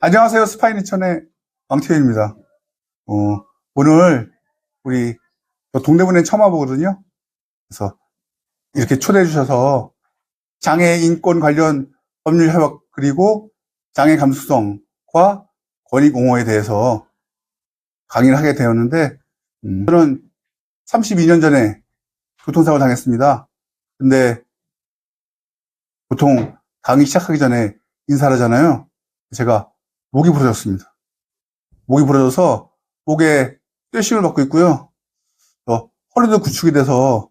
안녕하세요. 스파이니천의 왕태현입니다. 어, 오늘 우리 저 동대문에 처음 와보거든요. 그래서 이렇게 초대해 주셔서 장애 인권 관련 법률 협약 그리고 장애 감수성과 권익 옹호에 대해서 강의를 하게 되었는데 음, 저는 32년 전에 교통사고 를 당했습니다. 근데 보통 강의 시작하기 전에 인사를 하잖아요. 제가 목이 부러졌습니다. 목이 부러져서 목에 뼈심을 받고 있고요. 또 허리도 구축이 돼서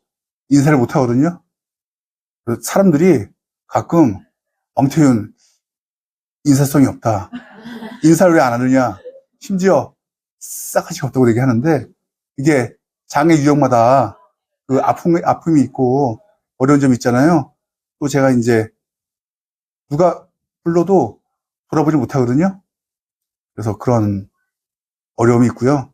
인사를 못 하거든요. 사람들이 가끔 왕태윤 인사성이 없다. 인사를 왜 안 하느냐. 심지어 싹하지 없다고 얘기하는데 이게 장애 유형마다 그 아픔, 아픔이 있고 어려운 점이 있잖아요. 또 제가 이제 누가 불러도 돌아보지 못하거든요. 그래서 그런 어려움이 있고요.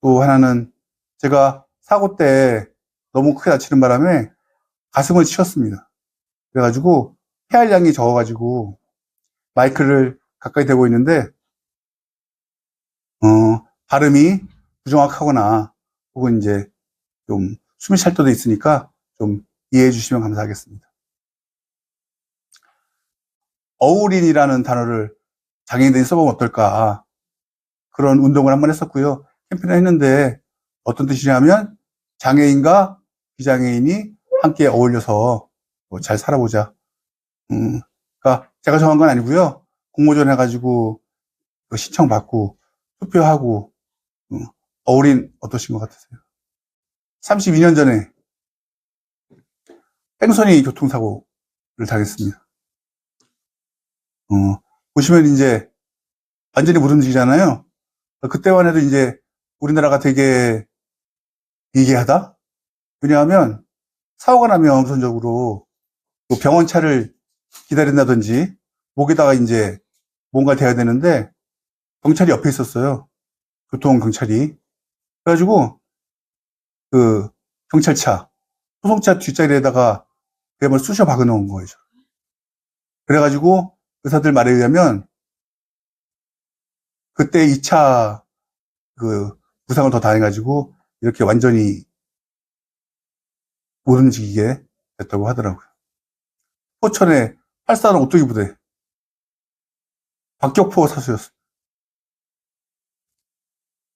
또 하나는 제가 사고 때 너무 크게 다치는 바람에 가슴을 치웠습니다. 그래가지고 폐활량이 적어가지고 마이크를 가까이 대고 있는데 어, 발음이 부정확하거나 혹은 이제 좀 숨이 찰 때도 있으니까 좀 이해해 주시면 감사하겠습니다. 어울린이라는 단어를 장애인들이 써보면 어떨까. 그런 운동을 한 번 했었고요. 캠페인을 했는데 어떤 뜻이냐면 장애인과 비장애인이 함께 어울려서 뭐 잘 살아보자. 음, 그러니까 제가 정한 건 아니고요. 공모전 해가지고 그 신청 받고 투표하고 음, 어울린 어떠신 것 같으세요? 32년 전에 뺑소니 교통사고를 당했습니다. 어, 보시면 이제 완전히 못 움직이잖아요. 그때만 해도 이제 우리나라가 되게 미개하다? 왜냐하면 사고가 나면 우선적으로 뭐 병원차를 기다린다든지 목에다가 이제 뭔가 대야 되는데 경찰이 옆에 있었어요. 교통 경찰이. 그래가지고 그 경찰차, 소송차 뒷자리에다가 그야말로 쑤셔 박아 놓은 거예요. 그래가지고 의사들 말에 의하면 그때 2차 그 부상을 더 당해가지고 이렇게 완전히 못 움직이게 됐다고 하더라고요. 포천의 8사는 오뚜기 부대 박격포 사수였어요.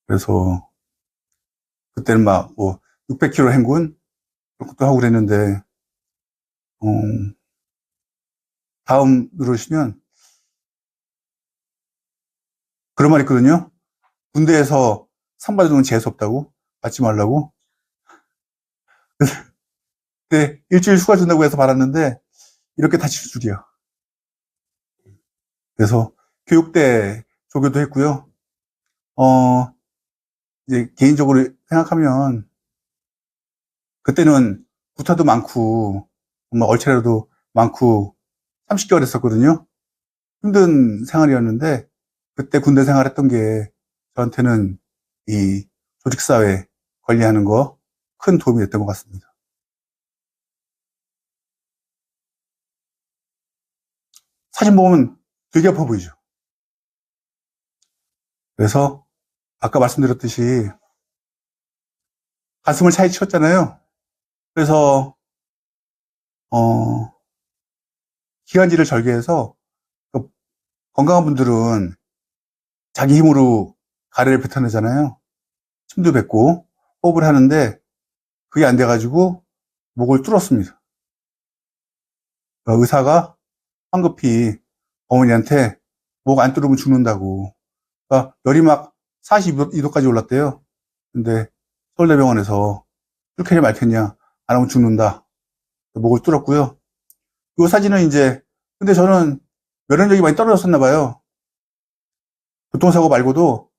그래서 그때는 막 뭐 600km 행군 그런 것도 하고 그랬는데 어, 다음 누르시면 그런 말 있거든요. 군대에서 상 받는 건 재수 없다고 받지 말라고. 근데 일주일 휴가 준다고 해서 받았는데 이렇게 다칠 줄이야. 그래서 교육대 조교도 했고요. 어 이제 개인적으로 생각하면 그때는 구타도 많고 정말 얼차려도 많고 30개월 했었거든요. 힘든 생활이었는데 그때 군대 생활했던 게 저한테는 이 조직사회 관리하는 거 큰 도움이 됐던 것 같습니다. 사진 보면 되게 아파 보이죠? 그래서 아까 말씀드렸듯이 가슴을 차에 치웠잖아요. 그래서 어 기관지를 절개해서 그 건강한 분들은 자기 힘으로 가래를 뱉어내잖아요. 침도 뱉고 호흡을 하는데 그게 안 돼가지고 목을 뚫었습니다. 그 의사가 황급히 어머니한테 목 안 뚫으면 죽는다고. 그러니까 열이 막 42도까지 올랐대요. 근데 서울대병원에서 뚫겠냐 말겠냐 안 하면 죽는다. 목을 뚫었고요. 이 사진은 이제 근데 저는 면역력이 많이 떨어졌었나 봐요. 교통사고 말고도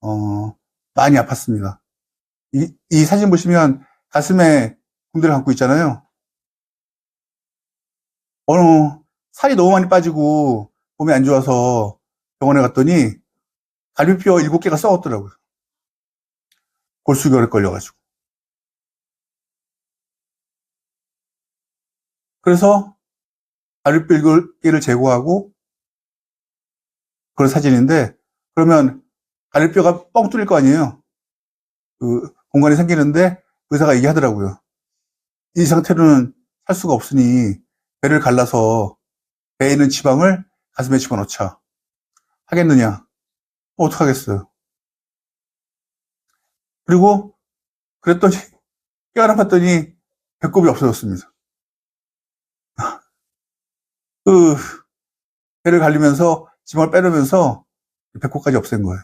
어, 많이 아팠습니다. 이, 이 사진 보시면 가슴에 붕대를 감고 있잖아요. 어느 살이 너무 많이 빠지고 몸이 안 좋아서 병원에 갔더니 갈비뼈 7개가 썩었더라고요. 골수결에 걸려가지고. 그래서 7개를 제거하고 그런 사진인데 그러면 갈비뼈가 뻥 뚫릴 거 아니에요. 그 공간이 생기는데 의사가 얘기하더라고요. 이 상태로는 살 수가 없으니 배를 갈라서 배에 있는 지방을 가슴에 집어넣자. 하겠느냐? 어떡하겠어요. 그리고 그랬더니 깨어나 봤더니 배꼽이 없어졌습니다. 그 배를 갈리면서 지방을 빼려면서 배꼽까지 없앤 거예요.